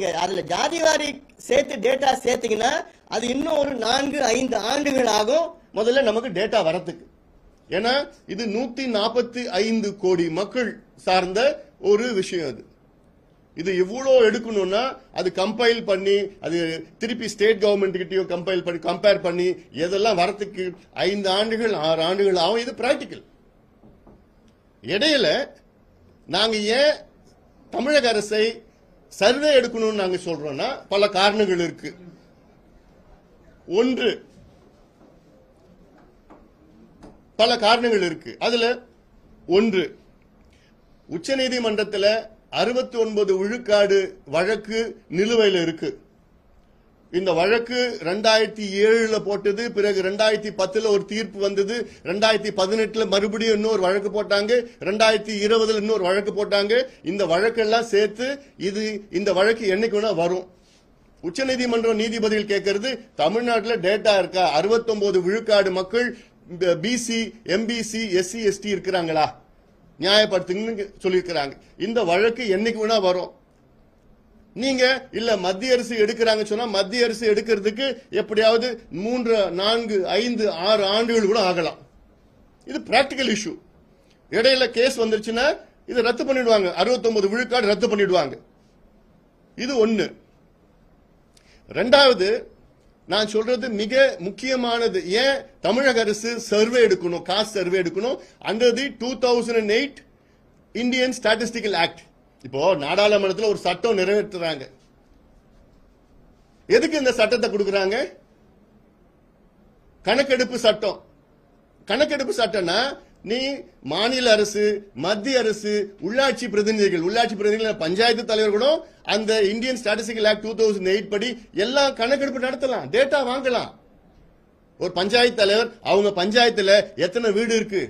அதில் அதுல ஜாதிவாரி சேர்த்து டேட்டா சேர்த்தீங்கன்னா அது இன்னும் ஒரு நான்கு ஐந்து ஆண்டுகள் ஆகும் முதல்ல நமக்கு டேட்டா வரத்துக்கு ஏன்னா இது நூத்தி நாற்பத்தி ஐந்து கோடி மக்கள் சார்ந்த ஒரு விஷயம் அது. இது எவ்வளோ எடுக்கணும்னா அது கம்பைல் பண்ணி அது திருப்பி ஸ்டேட் கவர்மெண்ட் கிட்டயும் கம்பைல் பண்ணி கம்பேர் பண்ணி எதெல்லாம் வரத்துக்கு ஐந்து ஆண்டுகள் ஆறு ஆண்டுகள் ஆகும் இது பிராக்டிக்கல் இடையில நாங்க ஏன் தமிழக அரசை சர்வே எடுக்கணும்னு நாங்கள் சொல்றோம்னா பல காரணங்கள் இருக்கு. ஒன்று பல காரணங்கள் இருக்கு. அதுல ஒன்று உச்சநீதிமன்றத்தில் அறுபத்தி ஒன்பது விழுக்காடு வழக்கு நிலுவையில் இருக்கு. இந்த வழக்கு ரெண்டாயிரத்தி ஏழுல போட்டது பிறகு ரெண்டாயிரத்தி பத்துல ஒரு தீர்ப்பு வந்தது ரெண்டாயிரத்தி பதினெட்டுல மறுபடியும் இன்னொரு வழக்கு போட்டாங்க ரெண்டாயிரத்தி இருபதுல இன்னொரு வழக்கு போட்டாங்க. இந்த வழக்கெல்லாம் சேர்த்து இது இந்த வழக்கு என்னைக்கு வேணா வரும். உச்சநீதிமன்றம் நீதிபதிகள் கேட்கறது தமிழ்நாட்டில் டேட்டா இருக்கா? 69 விழுக்காடு மக்கள் பிசி எம்பிசி எஸ்சி எஸ்டி இருக்கிறாங்களா? நியாயப்படுத்துங்கன்னு சொல்லியிருக்கிறாங்க. இந்த வழக்கு என்னைக்கு வேணா வரும். நீங்க இல்ல மத்திய அரசு எடுக்கிறாங்க சொன்னா மத்திய அரசு எடுக்கிறதுக்கு எப்படியாவது மூன்று நான்கு ஐந்து ஆறு ஆண்டுகள் கூட ஆகலாம். இது பிராக்டிக்கல் இஷ்யூ இடையில கேஸ் வந்துருச்சுன்னா இதை ரத்து பண்ணிடுவாங்க. 69 விழுக்காடு ரத்து பண்ணிடுவாங்க. இது ஒண்ணு. ரெண்டாவது நான் சொல்றது மிக முக்கியமானது. ஏன்? தமிழக அரசு சர்வே எடுக்கணும் காஸ்ட் சர்வே எடுக்கணும். Under the two thousand and eight Indian statistical act இப்போ நாடாளுமன்றத்தில் ஒரு சட்டம் நிறைவேற்றுறாங்க. எதுக்கு இந்த சட்டத்தை கொடுக்குறாங்க? கணக்கெடுப்பு சட்டம். கணக்கெடுப்பு சட்டம்னா நீ மாநில அரசு மத்திய அரசு உள்ளாட்சி பிரதிநிதிகள் உள்ளாட்சி பிரதிநிதிகள் பஞ்சாயத்து தலைவர்களும் அந்த Indian statistical act two thousand eight படி எல்லா கணக்கெடுப்பு நடத்தலாம் டேட்டா வாங்கலாம். ஒரு பஞ்சாயத்து தலைவர் அவங்க பஞ்சாயத்துல எத்தனை வீடு இருக்கு?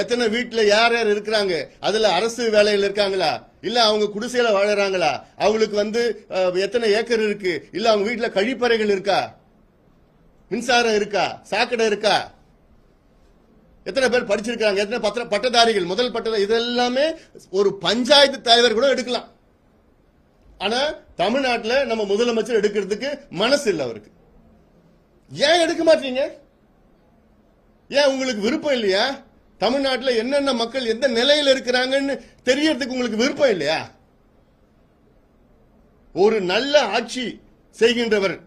எத்தனை வீட்டில் யார் யார் இருக்கிறாங்க? அதில் அரசு வேலையில் இருக்காங்களா? இல்லை அவங்க குடிசையில் வாழறாங்களா? அவங்களுக்கு வந்து எத்தனை ஏக்கர் இருக்கு? இல்லை அவங்க வீட்டில் கழிப்பறைகள் இருக்கா? மின்சாரம் இருக்கா? சாக்கடை இருக்கா? எத்தனை பேர் படிச்சிருக்காங்க எத்தனை பத்திர பட்டதாரிகள் முதல் பட்டதாரி இதெல்லாமே ஒரு பஞ்சாயத்து தலைவர் கூட எடுக்கலாம். ஆனா தமிழ்நாட்டில் நம்ம முதலமைச்சர் எடுக்கிறதுக்கு மனசு இல்லை அவருக்கு. ஏன் எடுக்க மாட்டீங்க? ஏன் உங்களுக்கு விருப்பம் இல்லையா? தமிழ்நாட்டில் என்னென்ன மக்கள் எந்த நிலையில் இருக்கிறாங்கன்னு தெரியறதுக்கு உங்களுக்கு விருப்பம் இல்லையா? ஒரு நல்ல ஆட்சி செய்கின்றவர்.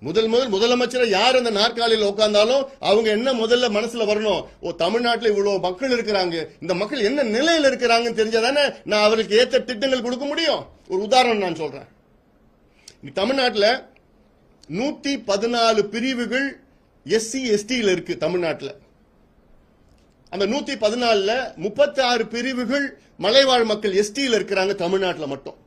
முதல் முதல் முதலமைச்சர் யார் அந்த நாற்காலியில் உட்கார்ந்தாலும் அவங்க என்ன முதல்ல மனசுல வரணும்? ஓ தமிழ்நாட்டில் இவ்வளவு மக்கள் இருக்கிறாங்க. இந்த மக்கள் என்ன நிலையில் இருக்கிறாங்கன்னு தெரிஞ்சாதானே நான் அவருக்கு ஏத்த திட்டங்கள் கொடுக்க முடியும்? ஒரு உதாரணம் நான் சொல்றேன். தமிழ்நாட்டில் நூத்தி பதினாலு பிரிவுகள் எஸ்சி எஸ்டியில் இருக்கு தமிழ்நாட்டில். அந்த நூத்தி பதினாலுல முப்பத்தி ஆறு பிரிவுகள் மலைவாழ் மக்கள் எஸ்டியில் இருக்கிறாங்க தமிழ்நாட்டில் மட்டும்.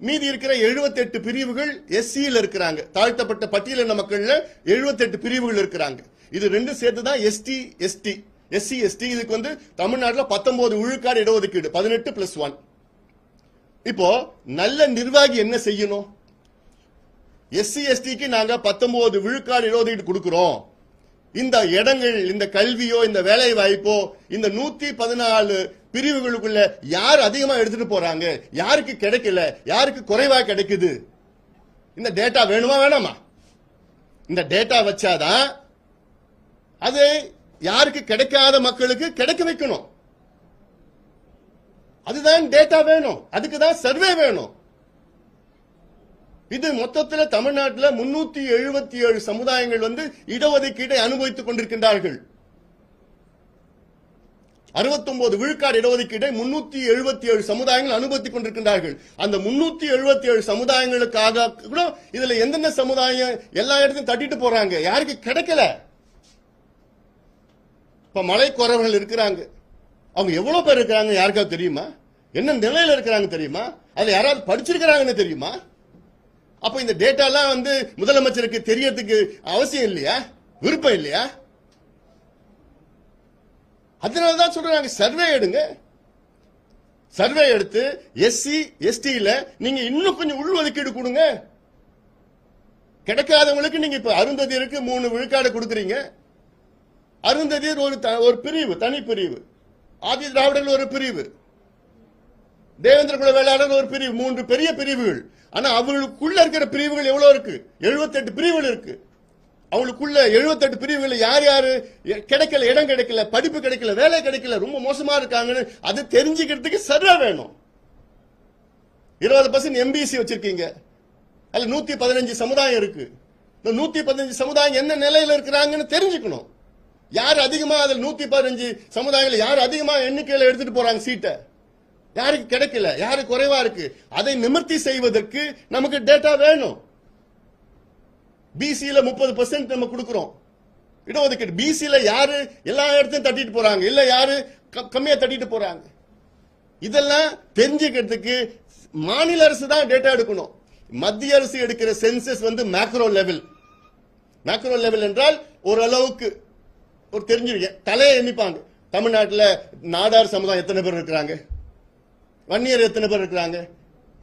மீதி இருக்கிற 78 பிரிவுகள் எஸ்சியில் இருக்கிறாங்க. தாழ்த்தப்பட்ட பட்டியலின மக்கள்ல 78 பிரிவுகள் இருக்கிறாங்க. இது ரெண்டு சேர்த்து தான் எஸ்டி எஸ்டி. எஸ்சி எஸ்டி இதுக்கு வந்து தமிழ்நாட்டில் பத்தொன்பது விழுக்காடு இடஒதுக்கீடு பதினெட்டு பிளஸ் ஒன் இப்போ நல்ல நிர்வாகி என்ன செய்யணும்? எஸ்சி எஸ்டிக்கு நாங்க 19 விழுக்காடு இடஒதுக்கீடு கொடுக்கிறோம். இந்த இடங்கள் இந்த கல்வியோ இந்த வேலை வாய்ப்போ இந்த நூத்தி பதினாலு பிரிவுகளுக்குள்ள யார் அதிகமா எடுத்துட்டு போறாங்க? யாருக்கு கிடைக்கல? யாருக்கு குறைவா கிடைக்குது? இந்த டேட்டா வேணுமா வேணாமா? இந்த டேட்டா வச்சாதான் அது யாருக்கு கிடைக்காத மக்களுக்கு கிடைக்க வைக்கணும். அதுதான் டேட்டா வேணும். அதுக்கு தான் சர்வே வேணும். இது மொத்தத்துல தமிழ்நாட்டுல முன்னூத்தி எழுபத்தி ஏழு சமுதாயங்கள் வந்து இடஒதுக்கீட்டை அனுபவித்துக் கொண்டிருக்கின்றார்கள். 69 விழுக்காடு இடஒதுக்கீட்டை முன்னூத்தி எழுபத்தி ஏழு சமுதாயங்கள் அனுபவித்துக் கொண்டிருக்கின்றார்கள். அந்த முன்னூத்தி எழுபத்தி ஏழு சமுதாயங்களுக்காக கூட இதுல எந்தெந்த சமுதாயம் எல்லா இடத்தையும் தட்டிட்டு போறாங்க? யாருக்கு கிடைக்கல? இப்ப மலை குறவர்கள் இருக்கிறாங்க. அவங்க எவ்வளவு பேர் இருக்கிறாங்க யாருக்காவது தெரியுமா? என்ன நிலையில இருக்கிறாங்க தெரியுமா? அதுல யாராவது படிச்சிருக்கிறாங்கன்னு தெரியுமா? அப்ப இந்த டேட்டா எல்லாம் வந்து முதலமைச்சருக்கு தெரியறதுக்கு அவசியம் இல்லையா? விருப்பம் இல்லையா? அதனாலதான் சொல்றாங்க சர்வே எடுங்க. சர்வே எடுத்து எஸ்சி எஸ்டியில நீங்க இன்னும் கொஞ்சம் உள்ஒதுக்கீடு கொடுங்க. கிடைக்காதவங்களுக்கு நீங்க இப்ப அருந்ததியருக்கு மூணு விழுக்காடு கொடுக்குறீங்க. அருந்ததியர் ஒரு த- ஒரு பிரிவு தனி பிரிவு. ஆதி திராவிடர்கள் ஒரு பிரிவு. தேவேந்திர குல வேளாளர் ஒரு பிரிவு மூன்று பெரிய பிரிவுகள். ஆனா அவங்களுக்குள்ள இருக்கிற பிரிவுகள் எவ்வளவு இருக்கு? 78 பிரிவுகள் இருக்கு. அவங்களுக்குள்ள 78 பிரிவுகள் யார் யாரு கிடைக்கல இடம் கிடைக்கல படிப்பு கிடைக்கல வேலை கிடைக்கல ரொம்ப மோசமா இருக்காங்கன்னு அது தெரிஞ்சுக்கிறதுக்கு சர்வே வேணும். இருபது பர்சன்ட் எம்பிசி வச்சிருக்கீங்க. அதுல நூத்தி பதினஞ்சு சமுதாயம் இருக்கு. இந்த நூத்தி பதினஞ்சு சமுதாயம் என்ன நிலையில இருக்கிறாங்கன்னு தெரிஞ்சுக்கணும். யார் அதிகமா அதில் நூத்தி பதினஞ்சு சமுதாயங்கள் யார் அதிகமா எண்ணிக்கையில எடுத்துட்டு போறாங்க சீட்டை? யாருக்கு கிடைக்கல? யாரு குறைவா இருக்கு? அதை நிமிர்த்தி செய்வதற்கு நமக்கு டேட்டா வேணும். பிசியில முப்பது பர்சன்ட் நம்ம கொடுக்கிறோம். இடஒதுக்கீடு. பிசியில யாரு எல்லா இடத்தையும் தட்டிட்டு போறாங்க? இல்ல யாரு க- கம்மியா தட்டிட்டு போறாங்க? இதெல்லாம் தெரிஞ்சுக்கிறதுக்கு மாநில அரசு தான் டேட்டா எடுக்கணும். மத்திய அரசு எடுக்கிற சென்சஸ் வந்து மேக்ரோ லெவல் மேக்ரோ லெவல் என்றால் ஓரளவுக்கு ஒரு தெரிஞ்சிருக்கேன் தலையை எண்ணிப்பாங்க. தமிழ்நாட்டில் நாடார் சமுதாயம் எத்தனை பேர் இருக்கிறாங்க? வன்னியர் எத்தனை பேர் இருக்கிறாங்க?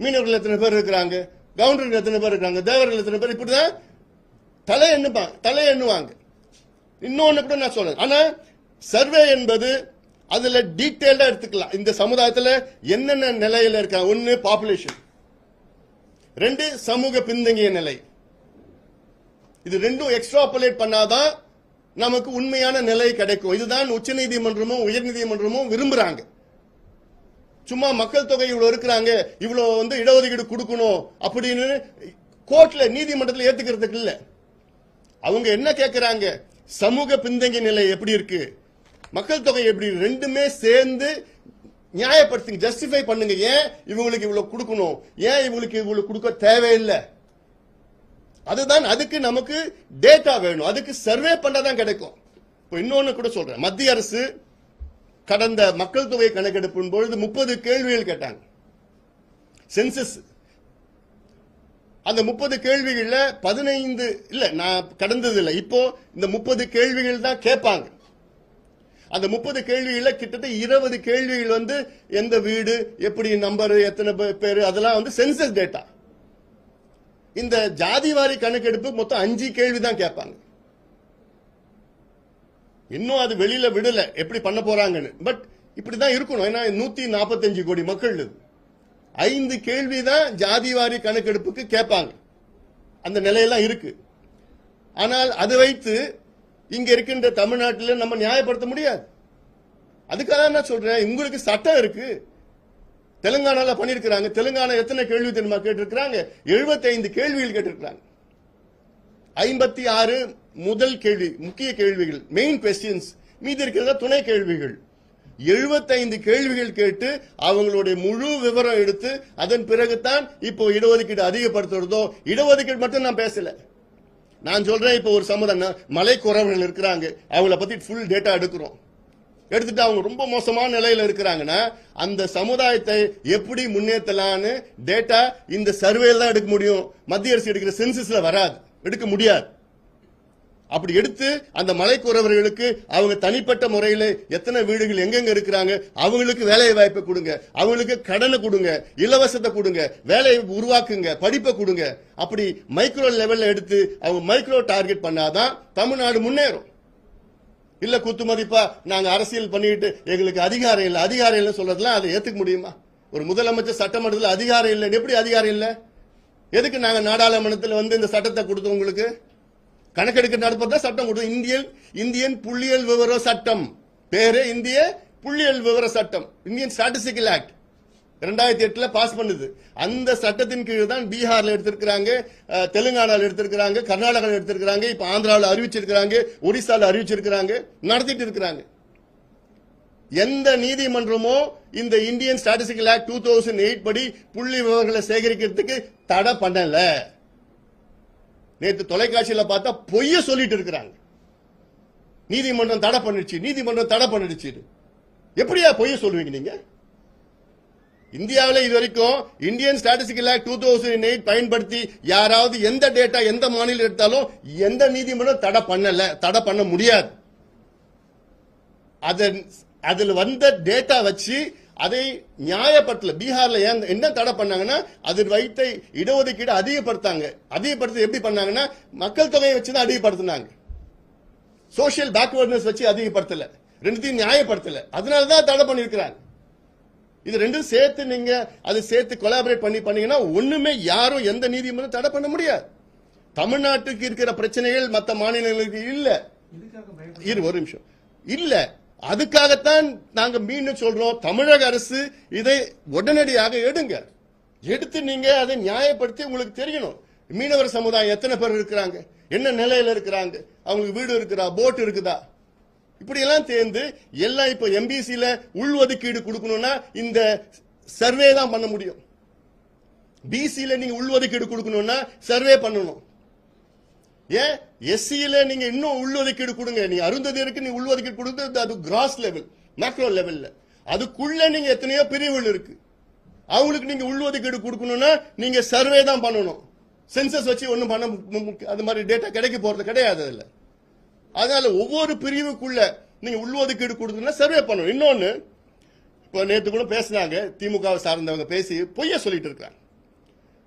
மீனவர்கள் எத்தனை பேர் இருக்கிறாங்க? கவுண்டர்கள் எத்தனை பேர் இருக்கிறாங்க? தேவர்கள் எத்தனை பேர்? இப்படிதான் தலை எண்ணுப்பாங்க தலை எண்ணுவாங்க. இன்னொன்று கூட நான் சொல்றேன் ஆனா சர்வே என்பது அதுல டீட்டெயில்டா எடுத்துக்கலாம். இந்த சமுதாயத்தில் என்னென்ன நிலையில இருக்காங்க ஒன்று பாப்புலேஷன் ரெண்டு சமூக பின்தங்கிய நிலை. இது ரெண்டும் எக்ஸ்ட்ராபுலேட் பண்ணாதான் நமக்கு உண்மையான நிலை கிடைக்கும். இதுதான் உச்சநீதிமன்றமும் உயர்நீதிமன்றமும் விரும்புறாங்க. சும்மா மக்கள் தொகை இவ்வளவு இருக்கிறாங்க இவ்வளவு வந்து இடஒதுக்கீடு கொடுக்கணும் அப்படின்னு கோர்ட்ல நீதிமன்றத்தில் ஏத்துக்கிறதுக்கு இல்ல. அவங்க என்ன கேட்கிறாங்க சமூக பின்தங்கிய நிலை எப்படி இருக்கு? மக்கள் தொகை எப்படி ரெண்டுமே சேர்ந்து நியாயப்படுத்துங்க ஜஸ்டிஃபை பண்ணுங்க. ஏன் இவங்களுக்கு இவ்வளவு கொடுக்கணும்? ஏன் இவங்களுக்கு இவ்வளவு கொடுக்க தேவையில்லை? அதுதான் அதுக்கு நமக்கு டேட்டா வேணும். அதுக்கு சர்வே பண்ணாதான் கிடைக்கும். இப்போ இன்னொன்னு கூட சொல்றேன். மத்திய அரசு கடந்த மக்கள் தொகை கணக்கெடுப்பின் பொழுது முப்பது கேள்விகள் கேட்டாங்க. சென்சஸ் அந்த முப்பது கேள்விகள்ல பதினைந்து இல்ல நான் கடந்தது இல்லை இப்போ இந்த முப்பது கேள்விகள் தான் கேட்பாங்க. அந்த முப்பது கேள்விகள்ல கிட்டத்தட்ட இருபது கேள்விகள் வந்து எந்த வீடு எப்படி நம்பர் எத்தனை பே- அதெல்லாம் வந்து சென்சஸ் டேட்டா இந்த ஜாதிவாரி கணக்கெடுப்பு மொத்தம் அஞ்சு கேள்வி தான் கேட்பாங்க. இன்னும் அது வெளியில விடல. எப்படி பண்ண போறாங்கன்னு. பட் இப்படிதான் இருக்கணும். ஏன்னா நூத்தி நாற்பத்தஞ்சு கோடி மக்கள் இது. ஐந்து கேள்வி தான் ஜாதிவாரி கணக்கெடுப்புக்கு கேட்பாங்க. அந்த நிலையெல்லாம் இருக்கு. ஆனால் அது வைத்து இங்க இருக்கின்ற தமிழ்நாட்டில் நம்ம நியாயப்படுத்த முடியாது. அதுக்காக நான் சொல்றேன். உங்களுக்கு சட்டம் இருக்கு. தெலுங்கானால பண்ணிருக்கிறாங்க தெலுங்கானா எத்தனை கேள்வி தெரியுமா கேட்டிருக்கிறாங்க? 75 கேள்விகள் கேட்டிருக்கிறாங்க. ஐம்பத்தி ஆறு முதல் கேள்வி முக்கிய கேள்விகள் மெயின் கொஸ்டின்ஸ் மீதி இருக்கிறத துணை கேள்விகள். 75 கேள்விகள் கேட்டு அவங்களுடைய முழு விவரம் எடுத்து அதன் பிறகுதான் இப்போ இடஒதுக்கீடு அதிகப்படுத்துறதோ இடஒதுக்கீடு மட்டும் நான் பேசல. நான் சொல்றேன் இப்போ ஒரு சமுதாயம் மலை குறவர்கள் இருக்கிறாங்க அவங்கள பத்தி ஃபுல் டேட்டா எடுக்கிறோம். எடுத்துட்டு அவங்க ரொம்ப மோசமான நிலையில இருக்கிறாங்கன்னா அந்த சமுதாயத்தை எப்படி முன்னேற்றலான்னு டேட்டா இந்த சர்வேல தான் எடுக்க முடியும். மத்திய அரசு எடுக்கிற சென்சஸ்ல வராது. எடுக்க முடியாது. அப்படி எடுத்து அந்த மலைக்குறவர்களுக்கு அவங்க தனிப்பட்ட முறையில் எத்தனை வீடுகள் எங்கெங்க இருக்கிறாங்க அவங்களுக்கு வேலை வாய்ப்பை கொடுங்க அவங்களுக்கு கடனை கொடுங்க இலவசத்தை கொடுங்க வேலையை உருவாக்குங்க படிப்பை கொடுங்க. அப்படி மைக்ரோ லெவல்ல எடுத்து அவங்க மைக்ரோ டார்கெட் பண்ணாதான் தமிழ்நாடு முன்னேறும். இல்ல குத்து மதிப்பா நாங்க அரசியல் பண்ணிட்டு எங்களுக்கு அதிகாரம் இல்லை அதிகாரம் இல்லைன்னு சொல்றதுலாம் அதை ஏத்துக்க முடியுமா? ஒரு முதலமைச்சர் சட்டமன்றத்தில் அதிகாரம் இல்லைன்னு எப்படி அதிகாரம் இல்லை? எதுக்கு நாங்க நாடாளுமன்றத்தில் வந்து இந்த சட்டத்தை கொடுத்தோம் உங்களுக்கு? கணக்கெடுக்க நடப்பதான் சட்டம் கொடுத்தோம்? இந்தியன் இந்தியன் புள்ளியியல் விவர சட்டம். பேரு இந்திய புள்ளியியல் விவர சட்டம். Indian statistical act. ரெண்டாயிரத்தி எட்டுல பாஸ் பண்ணுது. அந்த சட்டத்தின் கீழ் தான் பீகார்ல எடுத்திருக்கிறாங்க தெலுங்கானால எடுத்திருக்கிறாங்க கர்நாடகாவில் எடுத்திருக்கிறாங்க இப்ப ஆந்திராவில் அறிவிச்சிருக்கிறாங்க ஒடிசால அறிவிச்சிருக்கிறாங்க நடத்திட்டு இருக்கிறாங்க. எந்த நீதிமன்றமோ இந்த Indian statistical act two thousand eight படி புள்ளி விவரங்களை சேகரிக்கிறதுக்கு தடை பண்ணல. நேற்று தொலைக்காட்சியில பார்த்தா பொய்ய சொல்லிட்டு இருக்கிறாங்க. நீதிமன்றம் தடை பண்ணிடுச்சு நீதிமன்றம் தடை பண்ணிடுச்சு எப்படியா பொய்ய சொல்லுவீங்க நீங்க? இந்தியாவில் இது வரைக்கும் Indian statistical act two thousand eight பயன்படுத்தி யாராவது எந்த டேட்டா எந்த மாநிலம் எடுத்தாலும் எந்த நீதிமன்றம் தடை பண்ணல தடை பண்ண முடியாது. அதன் அதுல வந்த டேட்டா வச்சு அதை நியாயப்படுத்தல. பீகார்ல என்ன தடை பண்ணாங்கன்னா அதில் வைத்த இடஒதுக்கீடு அதிகப்படுத்தாங்க. அதிகப்படுத்த எப்படி பண்ணாங்கன்னா மக்கள் தொகையை வச்சு தான் அதிகப்படுத்தினாங்க. சோஷியல் பேக்வர்ட்னஸ் வச்சு அதிகப்படுத்தல. ரெண்டுத்தையும் நியாயப்படுத்தல. அதனால தான் தடை பண்ணிருக்கிறாங்க இது ரெண்டும் சேர்த்து நீங்க அது சேர்த்து கொலாபரேட் பண்ணி பண்ணீங்கன்னா ஒண்ணுமே யாரும் எந்த நீதிமன்றம் தடை பண்ண முடியாது. தமிழ்நாட்டுக்கு இருக்கிற பிரச்சனைகள் மத்த மாநிலங்களுக்கு இல்ல. இரு ஒரு நிமிஷம். இல்ல. அதுக்காகத்தான் நாங்க மீண்டும் சொல்றோம் தமிழக அரசு இதை உடனடியாக எடுங்க. எடுத்து நீங்க அதை நியாயப்படுத்தி உங்களுக்கு தெரியணும். மீனவர் சமுதாயம் எத்தனை பேர் இருக்கிறாங்க? என்ன நிலையில இருக்கிறாங்க? அவங்களுக்கு வீடு இருக்குதா? போட் இருக்குதா? இப்படி எல்லாம் தேர்ந்து எல்லாம் இப்ப எம்பிசியில் உள்ஒதுக்கீடு கொடுக்கணும்னா இந்த சர்வே தான் பண்ண முடியும். பிசியில் நீங்க உள்ஒதுக்கீடு கொடுக்கணும்னா சர்வே பண்ணணும். ஏன் எஸ்சியில நீங்க இன்னும் உள்ளொதுக்கீடு கொடுங்க. நீ அருந்ததியருக்கு நீ உள்ளொதுக்கீடு கொடுத்து அது கிராஸ் லெவல் மேக்ரோ லெவல்ல அதுக்குள்ள நீங்க எத்தனையோ பிரிவுகள் இருக்கு. அவங்களுக்கு நீங்க உள்ளொதுக்கீடு கொடுக்கணும்னா நீங்க சர்வே தான் பண்ணணும். சென்சஸ் வச்சு ஒன்றும் பண்ண மு- அது மாதிரி டேட்டா கிடைக்க போறது கிடையாது அதில். அதனால ஒவ்வொரு பிரிவுக்குள்ள நீங்க உள்ளொதுக்கீடு கொடுத்தீங்கன்னா சர்வே பண்ணணும். இன்னொன்னு இப்போ நேற்று கூட பேசினாங்க திமுகவை சார்ந்தவங்க பேசி பொய்ய சொல்லிட்டு இருக்காங்க.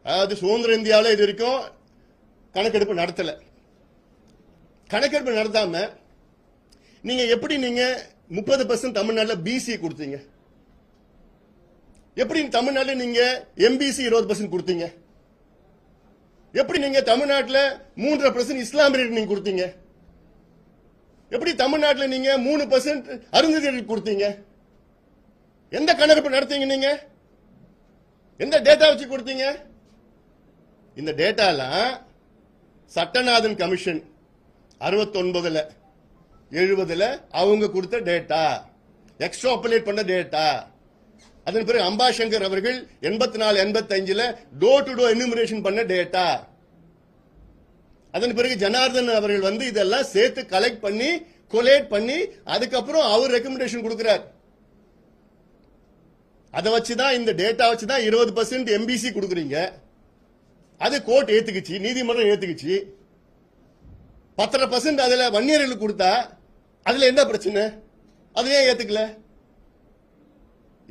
அதாவது சுதந்திர இந்தியாவில் இது வரைக்கும் கணக்கெடுப்பு நடத்தலை. கணக்கெடுப்பு நடத்தாம நீங்க எப்படி நீங்க முப்பது பர்சன்ட் தமிழ்நாட்டில் பிசி கொடுத்தீங்க? எப்படி தமிழ்நாட்டில் நீங்க எம்பிசி இருபது பர்சன்ட் கொடுத்தீங்க? எப்படி நீங்க தமிழ்நாட்டில் மூன்றரை பர்சன்ட் இஸ்லாமியர்கள் நீங்க கொடுத்தீங்க? எப்படி தமிழ்நாட்டில் நீங்க மூணு பர்சன்ட் அருந்ததியர்கள் கொடுத்தீங்க? எந்த கணக்கெடுப்பு நடத்தீங்க நீங்க? எந்த டேட்டா வச்சு கொடுத்தீங்க? இந்த டேட்டாலாம் சட்டநாதன் கமிஷன் அறுபத்தொன்பதுல எழுபதுல அவங்க கொடுத்த டேட்டா எக்ஸ்ட்ராபுலேட் பண்ண டேட்டா அதன் பிறகு அம்பாசங்கர் அவர்கள் எண்பத்தி நாலு எண்பத்தி அஞ்சுல டோர் டு டோர் எனுமரேஷன் பண்ண டேட்டா அதன் பிறகு ஜனார்தன் அவர்கள் வந்து இதெல்லாம் சேர்த்து கலெக்ட் பண்ணி கொலேட் பண்ணி அதுக்கப்புறம் அவர் ரெக்கமெண்டேஷன் கொடுக்கிறார். அதை வச்சுதான் இந்த டேட்டா வச்சுதான் இருபது பர்சன்ட் எம்பிசி கொடுக்குறீங்க. அது கோர்ட் ஏத்துக்குச்சு நீதிமன்றம் ஏத்துக்குச்சு. பத்தரை பர்சன்ட் அதுல வன்னியர்களுக்கு கொடுத்தா அதுல என்ன பிரச்சனை? அது ஏன் ஏத்துக்கல?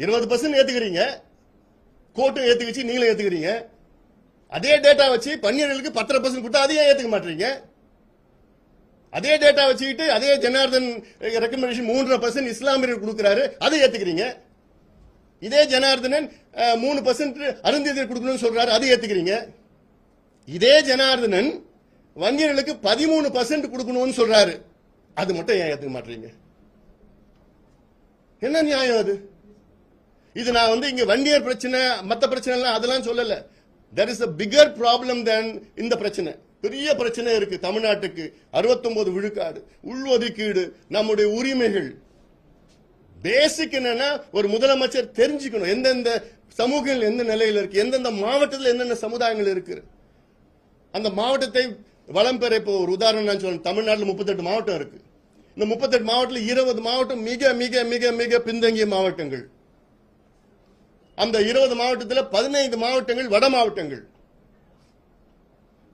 இருபது பர்சன்ட் ஏத்துக்கிறீங்க. கோர்ட்டும் ஏத்துக்குச்சு நீங்களும் ஏத்துக்கிறீங்க. அதே டேட்டா வச்சு பன்னியர்களுக்கு பத்தரை பர்சன்ட் கொடுத்தா அதையும் ஏத்துக்க மாட்டீங்க. அதே டேட்டா வச்சுக்கிட்டு அதே ஜனார்தன் ரெக்கமெண்டேஷன் மூன்றரை பர்சன்ட் இஸ்லாமியர்கள் கொடுக்குறாரு அதை ஏத்துக்கிறீங்க. இதே ஜனார்தனன் மூணு பர்சன்ட் அருந்ததியர் கொடுக்கணும்னு சொல்றாரு அதை ஏத்துக்கிறீங்க. இதே ஜனார்தனன் வங்கிகளுக்கு பதிமூணு பர்சன்ட் கொடுக்கணும்னு சொல்றாரு. அது மட்டும் ஏன் ஏத்துக்க மாட்டீங்க? என்ன நியாயம் அது? இது நான் வந்து இங்க வண்டியர் பிரச்சனை மத்த பிரச்சனை எல்லாம் அதெல்லாம் சொல்லல. There is a figure problem then இந்த பிரச்சனை. பெரிய பிரச்சனை இருக்கு தமிழ்நாட்டுக்கு. 69 விழுக்காடு உள்ஒதுக்கீடு நம்முடைய உரிமைகள். பேசிக் என்னன்னா ஒரு முதலமைச்சர் தெரிஞ்சுக்கணும். எந்தெந்த சமூகங்கள் எந்த நிலையில் இருக்கு எந்தெந்த மாவட்டத்தில் என்னென்ன சமுதாயங்கள் இருக்கு. அந்த மாவட்டத்தை வளம் பெற இப்போ ஒரு உதாரணம் நான் சொல்றேன். தமிழ்நாட்டில் முப்பத்தெட்டு மாவட்டம் இருக்கு. இந்த முப்பத்தெட்டு மாவட்டத்தில் இருபது மாவட்டம் மிக மிக மிக மிக பின்தங்கிய மாவட்டங்கள். அந்த இருபது மாவட்டத்தில் பதினைந்து மாவட்டங்கள் வட மாவட்டங்கள்.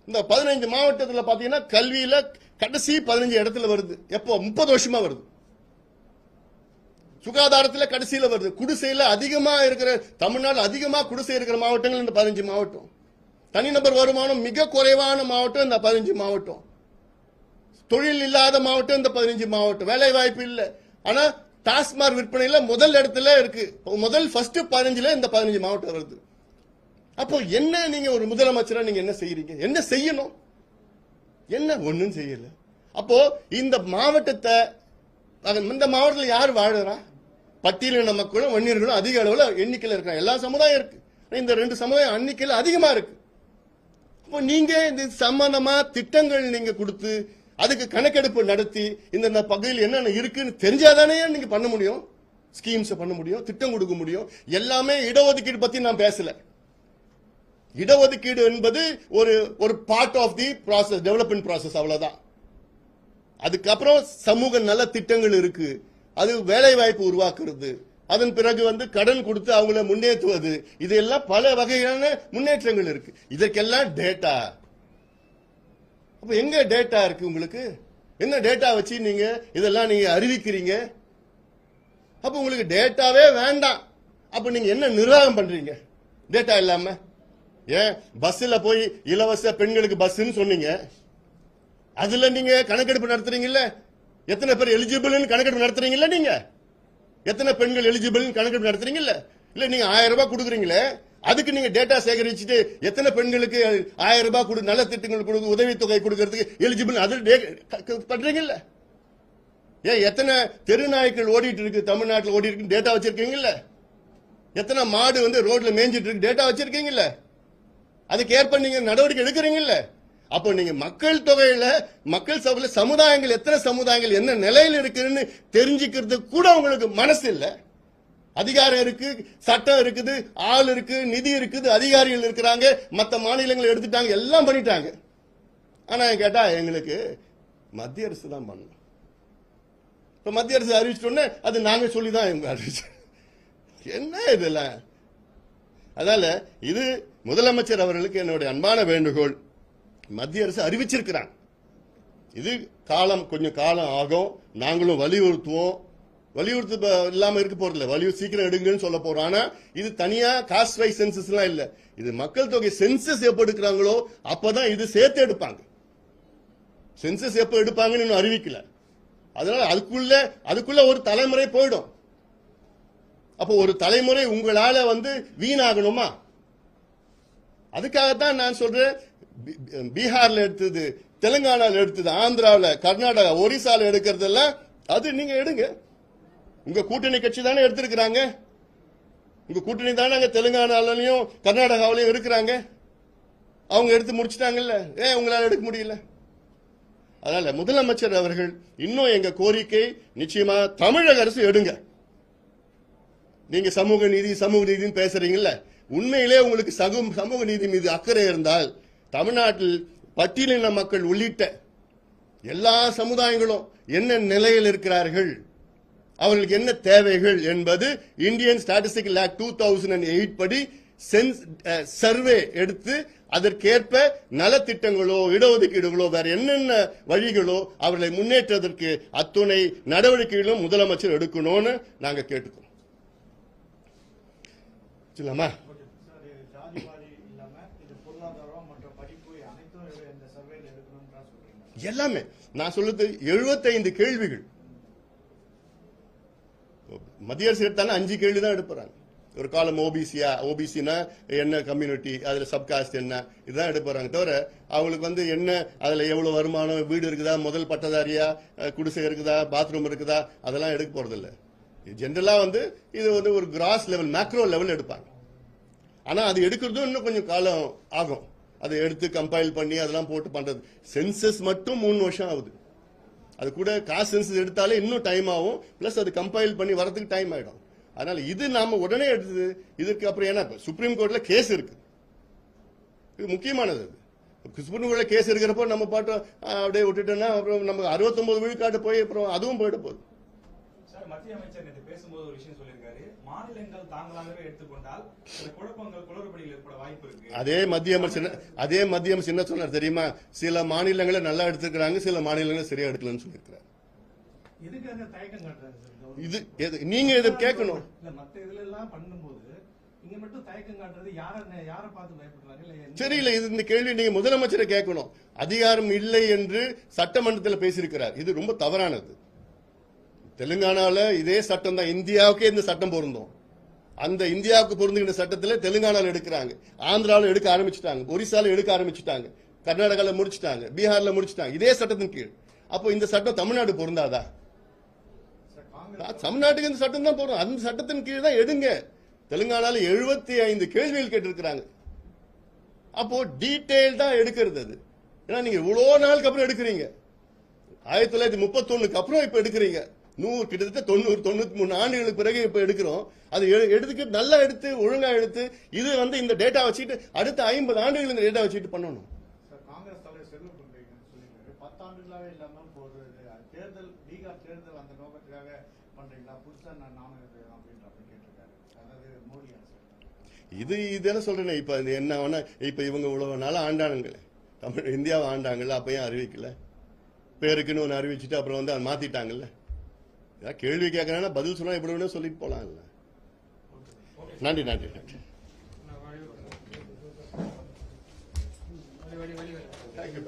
இந்த பதினைந்து மாவட்டத்தில் பார்த்தீங்கன்னா கல்வியில கடைசி பதினஞ்சு இடத்துல வருது. எப்போ? முப்பது வருஷமா வருது. சுகாதாரத்துல கடைசியில் வருது. குடிசையில் அதிகமா இருக்கிற தமிழ்நாடு அதிகமாக குடிசை இருக்கிற மாவட்டங்கள் இந்த பதினஞ்சு மாவட்டம். தனிநபர் வருமானம் மிக குறைவான மாவட்டம் இந்த பதினஞ்சு மாவட்டம். தொழில் இல்லாத மாவட்டம் இந்த பதினஞ்சு மாவட்டம். வேலை வாய்ப்பு இல்லை. ஆனா டாஸ்மாக் விற்பனையில் முதல் இடத்துல இருக்கு. முதல் ஃபர்ஸ்ட் பதினஞ்சுல இந்த பதினஞ்சு மாவட்டம் வருது. அப்போ என்ன நீங்க ஒரு முதலமைச்சரா நீங்க என்ன செய்யறீங்க என்ன செய்யணும்? என்ன ஒண்ணும் செய்யல. அப்போ இந்த மாவட்டத்தை இந்த மாவட்டத்தில் யார் வாழறா? பட்டியலின மக்களும் வன்னியர்களும் அதிக அளவில் எண்ணிக்கையில் இருக்கிறாங்க. எல்லா சமுதாயம் இருக்கு. இந்த ரெண்டு சமுதாயம் எண்ணிக்கையில் அதிகமா இருக்கு. அப்போ நீங்க இது சம்பந்தமா திட்டங்கள் நீங்க கொடுத்து அதுக்கு கணக்கெடுப்பு நடத்தி இந்த பகுதியில் என்னென்ன இருக்குன்னு தெரிஞ்சாதானே நீங்க பண்ண முடியும்? ஸ்கீம்ஸ் பண்ண முடியும் திட்டம் கொடுக்க முடியும். எல்லாமே இடஒதுக்கீடு பத்தி நான் பேசல. இடஒதுக்கீடு என்பது ஒரு ஒரு part of the process development process அவ்வளவுதான். அதுக்கப்புறம் சமூக நல திட்டங்கள் இருக்கு. அது வேலை வாய்ப்பு உருவாக்குறது. அதன் பிறகு வந்து கடன் கொடுத்து அவங்கள முன்னேற்றுவது. இதெல்லாம் பல வகையான முன்னேற்றங்கள் இருக்கு. இதற்கெல்லாம் டேட்டா அப்ப எங்க டேட்டா இருக்கு உங்களுக்கு? என்ன டேட்டா வச்சு நீங்க இதெல்லாம் நீங்க அறிவிக்கிறீங்க? அப்ப உங்களுக்கு டேட்டாவே வேண்டாம். அப்ப நீங்க என்ன நிர்வாகம் பண்றீங்க? டேட்டா இல்லாம. ஏன்? பஸ்ல போய் இலவச பெண்களுக்கு பஸ்ன்னு சொன்னீங்க. அதுல நீங்க கணக்கெடுப்பு நடத்துறீங்கல்ல? எத்தனை பேர் எலிஜிபிள்னு கணக்கெடுப்பு நடத்துறீங்கல்ல நீங்க? எத்தனை பெண்கள் எலிஜிபிள் கணக்கெடுப்பு நடத்துறீங்கல்ல? இல்ல நீங்க ஆயிரம் ரூபாய் கொடுக்குறீங்களே? அதுக்கு நீங்க டேட்டா சேகரிச்சுட்டு எத்தனை பெண்களுக்கு ஆயிரம் ரூபாய் கொடு நல்ல திட்டங்கள் கொடுக்க உதவித்தொகை கொடுக்கறதுக்கு எலிஜிபிள் அது டே- க- பண்றீங்கல்ல? ஏன் எத்தனை தெருநாய்க்கள் ஓடிட்டு இருக்கு தமிழ்நாட்டில் ஓடி இருக்கு டேட்டா வச்சிருக்கீங்கல்ல? எத்தனை மாடு வந்து ரோட்ல மேய்ஞ்சிட்டு இருக்கு டேட்டா வச்சிருக்கீங்கல்ல? அதுக்கு ஏற்ப நீங்க நடவடிக்கை எடுக்கிறீங்கல்ல? அப்போ நீங்க மக்கள் தொகையில மக்கள் சபையில சமுதாயங்கள் எத்தனை சமுதாயங்கள் என்ன நிலையில் இருக்குன்னு தெரிஞ்சுக்கிறது கூட உங்களுக்கு மனசு இல்லை. அதிகாரம் இருக்கு சட்டம் இருக்குது ஆள் இருக்கு நிதி இருக்குது அதிகாரிகள் இருக்கிறாங்க மற்ற மாநிலங்களை எடுத்துட்டாங்க எல்லாம் பண்ணிட்டாங்க. ஆனா கேட்டா எங்களுக்கு மத்திய அரசு தான் பண்ணணும். இப்ப மத்திய அரசு அறிவிச்சிட்டோன்னே அது நாங்க சொல்லி தான் இவங்க அறிவிச்சோம். என்ன இதெல்லாம்? அதனால இது முதலமைச்சர் அவர்களுக்கு என்னுடைய அன்பான வேண்டுகோள். மத்திய அரசு அறிவிச்சிருக்கிறாங்க. இது காலம் கொஞ்சம் காலம் ஆகும். நாங்களும் வலியுறுத்துவோம். வலியுறுத்து இல்லாமல் இல்லாம இருக்க போறதில்ல வலி சீக்கிரம் எடுங்கன்னு சொல்ல போறோம். ஆனா இது தனியா காஸ்ட் வைஸ் சென்சஸ் எல்லாம் இல்ல. இது மக்கள் தொகை சென்சஸ் எப்போ எடுக்கிறாங்களோ அப்பதான் இது சேர்த்து எடுப்பாங்க. சென்சஸ் எப்போ எடுப்பாங்கன்னு இன்னும் அறிவிக்கல. அதனால அதுக்குள்ள அதுக்குள்ள ஒரு தலைமுறை போயிடும். அப்போ ஒரு தலைமுறை உங்களால வந்து வீணாகணுமா? அதுக்காகத்தான் நான் சொல்றேன் பீகார்ல எடுத்தது தெலுங்கானால எடுத்தது ஆந்திராவில் கர்நாடகா ஒரிசால எடுக்கிறதெல்லாம் அது நீங்க எடுங்க. உங்க கூட்டணி கட்சி தானே எடுத்திருக்கிறாங்க. உங்க கூட்டணி தானே அங்க தெலுங்கானாலையும் கர்நாடகாவிலையும் இருக்கிறாங்க அவங்க எடுத்து முடிச்சிட்டாங்கல்ல. ஏன் உங்களால் எடுக்க முடியல? அதனால முதலமைச்சர் அவர்கள் இன்னும் எங்க கோரிக்கை நிச்சயமா தமிழக அரசு எடுங்க. நீங்க சமூக நீதி சமூக நீதினு பேசுறீங்கல்ல. உண்மையிலே உங்களுக்கு சகும் சமூக நீதி மீது அக்கறை இருந்தால் தமிழ்நாட்டில் பட்டியலின மக்கள் உள்ளிட்ட எல்லா சமுதாயங்களும் என்ன நிலையில் இருக்கிறார்கள்? அவர்களுக்கு என்ன தேவைகள் என்பது Indian statistical act two thousand and eight படி சென்ஸ் சர்வே எடுத்து அதற்கேற்ப நலத்திட்டங்களோ இடஒதுக்கீடுகளோ வேற என்னென்ன வழிகளோ அவர்களை முன்னேற்றதற்கு அத்துணை நடவடிக்கைகளும் முதலமைச்சர் எடுக்கணும்னு நாங்க கேட்டுக்கோம். சொல்லாமா சார் இது ஜாதி வாரி இல்லாம இது பொருளாதாரம் மற்றும் படிப்பு அனைத்தும் இது இந்த சர்வேல எடுக்கணும்ன்றா சொல்றீங்க எல்லாமே. நான் சொல்றது 75 கேள்விகள். மத்திய அரசு எடுத்தாலும் அஞ்சு கேள்வி தான் எடுப்புறாங்க ஒரு காலம் ஓபிசியா ஓபிசினா என்ன கம்யூனிட்டி அதில் சப்காஸ்ட் என்ன இதுதான் எடுப்புறாங்க தவிர அவங்களுக்கு வந்து என்ன அதில் எவ்வளோ வருமானம் வீடு இருக்குதா முதல் பட்டதாரியா குடிசை இருக்குதா பாத்ரூம் இருக்குதா அதெல்லாம் எடுக்க போகிறதில்ல ஜென்ரலாக வந்து இது வந்து ஒரு கிராஸ் லெவல் மேக்ரோ லெவல் எடுப்பாங்க. ஆனால் அது எடுக்கிறதும் இன்னும் கொஞ்சம் காலம் ஆகும். அதை எடுத்து கம்பைல் பண்ணி அதெல்லாம் போட்டு பண்றது. சென்சஸ் மட்டும் மூணு வருஷம் ஆகுது. அது கூட காசு சென்சஸ் எடுத்தாலே இன்னும் டைம் ஆகும். பிளஸ் அது கம்பைல் பண்ணி வரதுக்கு டைம் ஆகிடும் அதனால இது நாம உடனே எடுத்தது. இதுக்கு அப்புறம் ஏன்னா இப்போ சுப்ரீம் கோர்ட்ல கேஸ் இருக்கு. இது முக்கியமானது அது. சுப்ரீம் கோர்ட்ல கேஸ் இருக்கிறப்போ நம்ம பாட்டு அப்படியே விட்டுட்டோம்னா அப்புறம் நம்ம 69 விழுக்காட்டு போய் அப்புறம் அதுவும் போயிட போகுது. மத்திய அமைச்சர் நேற்று பேசும்போது ஒரு விஷயம் சொல்லியிருக்காரு. மாநிலங்கள் தாங்களாகவே எடுத்துக்கொண்டால் சில குழப்பங்கள் குளறுபடிகள் ஏற்பட வாய்ப்பு இருக்கு. அதே மத்திய அமைச்சர் அதே மத்திய அமைச்சர் என்ன சொன்னார் தெரியுமா? சில மாநிலங்களை நல்லா எடுத்துக்கிறாங்க சில மாநிலங்களை சரியா எடுக்கலன்னு சொல்லியிருக்கிறார். எதுக்காக தயக்கம் காட்டுறாரு சார்? கவர்மெண்ட்? இது எது- நீங்க இதை கேட்கணும். இல்ல மத்த இதுல எல்லாம் பண்ணும்போது இங்க மட்டும் தயக்கம் காட்டுறது யார யார பார்த்து பயப்படுறாங்க? இல்ல இது இந்த கேள்வி நீங்க முதலமைச்சரை கேட்கணும். அதிகாரம் இல்லை என்று சட்டமன்றத்தில் பேசியிருக்கிறார். இது ரொம்ப தவறானது. தெலுங்கானாவில் இதே சட்டம் தான் இந்தியாவுக்கே இந்த சட்டம் பொருந்தும். அந்த இந்தியாவுக்கு பொருந்துகின்ற சட்டத்தில் தெலுங்கானாவில் எடுக்கிறாங்க. ஆந்திராவில் எடுக்க ஆரம்பிச்சிட்டாங்க. ஒரிசாவில் எடுக்க ஆரம்பிச்சிட்டாங்க. கர்நாடகாவில் முடிச்சிட்டாங்க. பீகாரில் முடிச்சிட்டாங்க. இதே சட்டத்தின் கீழ். அப்போ இந்த சட்டம் தமிழ்நாடு பொருந்தாதா? தமிழ்நாட்டுக்கு இந்த சட்டம் தான் போறோம் அந்த சட்டத்தின் கீழ் தான் எடுங்க. தெலுங்கானால எழுபத்தி ஐந்து கேள்விகள் கேட்டிருக்கிறாங்க. அப்போ டீட்டெயில் தான் எடுக்கிறது அது. ஏன்னா நீங்க இவ்வளோ நாளுக்கு அப்புறம் எடுக்கிறீங்க. ஆயிரத்தி தொள்ளாயிரத்தி முப்பத்தொன்னுக்கு அப்புறம் இப்ப எடுக்கிறீங்க. நூறு கிட்டத்தட்ட தொண்ணூறு தொண்ணூத்தி மூணு ஆண்டுகளுக்கு பிறகு இப்ப எடுக்கிறோம். அது எடு- எடுத்துக்கு நல்லா எடுத்து ஒழுங்கா எடுத்து இது வந்து இந்த டேட்டா வச்சுட்டு அடுத்த ஐம்பது ஆண்டுகள் இந்த டேட்டா வச்சுட்டு பண்ணணும். இது இது என்ன சொல்றேனே இப்ப என்ன வேணா இப்ப இவங்க இவ்வளவு நாளா ஆண்டானுங்களே. தமிழ் இந்தியாவை ஆண்டாங்கல்ல அப்ப ஏன் அறிவிக்கல. பேருக்குன்னு ஒன்று அறிவிச்சுட்டு அப்புறம் வந்து அதை மாத்திட்டாங்கல்ல. கேள்வி கேட்கறேன்னா பதில் சொன்னா எப்படி வேணும் சொல்லிட்டு போலாம்ல நன்றி நன்றி நன்றி thank you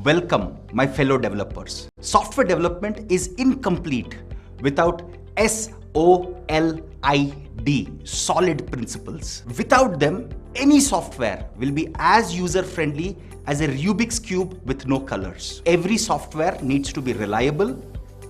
Welcome, my fellow developers. Software development is incomplete without S O L I D, solid principles. Without them, any software will be as user friendly as a Rubik's Cube with no colors. Every software needs to be reliable,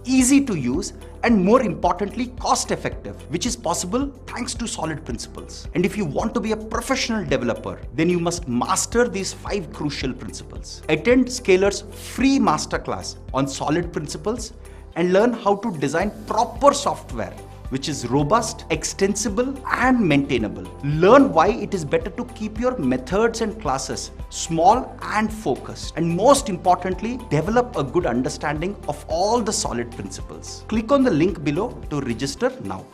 easy to use, and more importantly, cost effective, which is possible thanks to solid principles. And if you want to be a professional developer, then you must master these five crucial principles. Attend Scalar's free masterclass on solid principles and learn how to design proper software which is robust, extensible, and maintainable. Learn why it is better to keep your methods and classes small and focused. And most importantly, develop a good understanding of all the solid principles. Click on the link below to register now.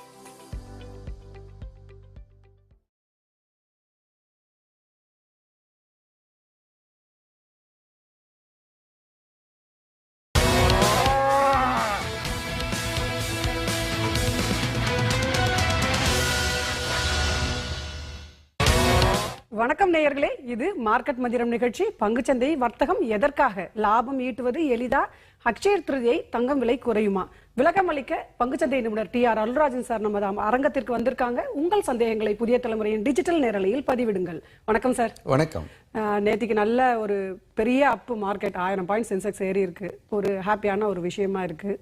வணக்கம் நேயர்களே. இது market மந்திரம் நிகழ்ச்சி. பங்குச்சந்தை வர்த்தகம் எதற்காக? லாபம் ஈட்டுவது எளிதா? அக்ஷயர் திருதியை தங்கம் விலை குறையுமா? விளக்கம் அளிக்க பங்குச்சந்தை நிபுணர் டி ஆர் அருள்ராஜன் சார் நமது அரங்கத்திற்கு வந்திருக்காங்க. உங்கள் சந்தேகங்களை புதிய தலைமுறையின் டிஜிட்டல் நேரலையில் பதிவிடுங்கள். வணக்கம் சார். வணக்கம். நேத்திக்கு நல்ல ஒரு பெரிய அப்பு மார்க்கெட் ஆயிரம் பாயிண்ட் சென்செக்ஸ் ஏறி இருக்கு. ஒரு ஹாப்பியான ஒரு விஷயமா இருக்கு.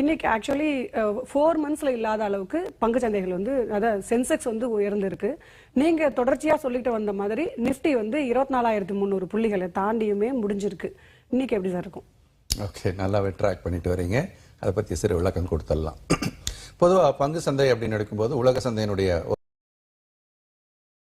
இன்னைக்கு ஆக்சுவலி ஃபோர் மந்த்ஸ்ல இல்லாத அளவுக்கு பங்கு சந்தைகள் வந்து அதாவது சென்செக்ஸ் வந்து உயர்ந்திருக்கு. நீங்க தொடர்ச்சியா சொல்லிட்டு வந்த மாதிரி நிஃப்டி வந்து இருபத்தி நாலாயிரத்தி முந்நூறு புள்ளிகளை தாண்டியுமே முடிஞ்சிருக்கு. இன்னைக்கு எப்படி சார் இருக்கும்? ஓகே நல்லாவே ட்ராக் பண்ணிட்டு வரீங்க. அதை பற்றி சிறு விளக்கம் கொடுத்துடலாம். பொதுவாக பங்கு சந்தை அப்படின்னு எடுக்கும்போது உலக சந்தையினுடைய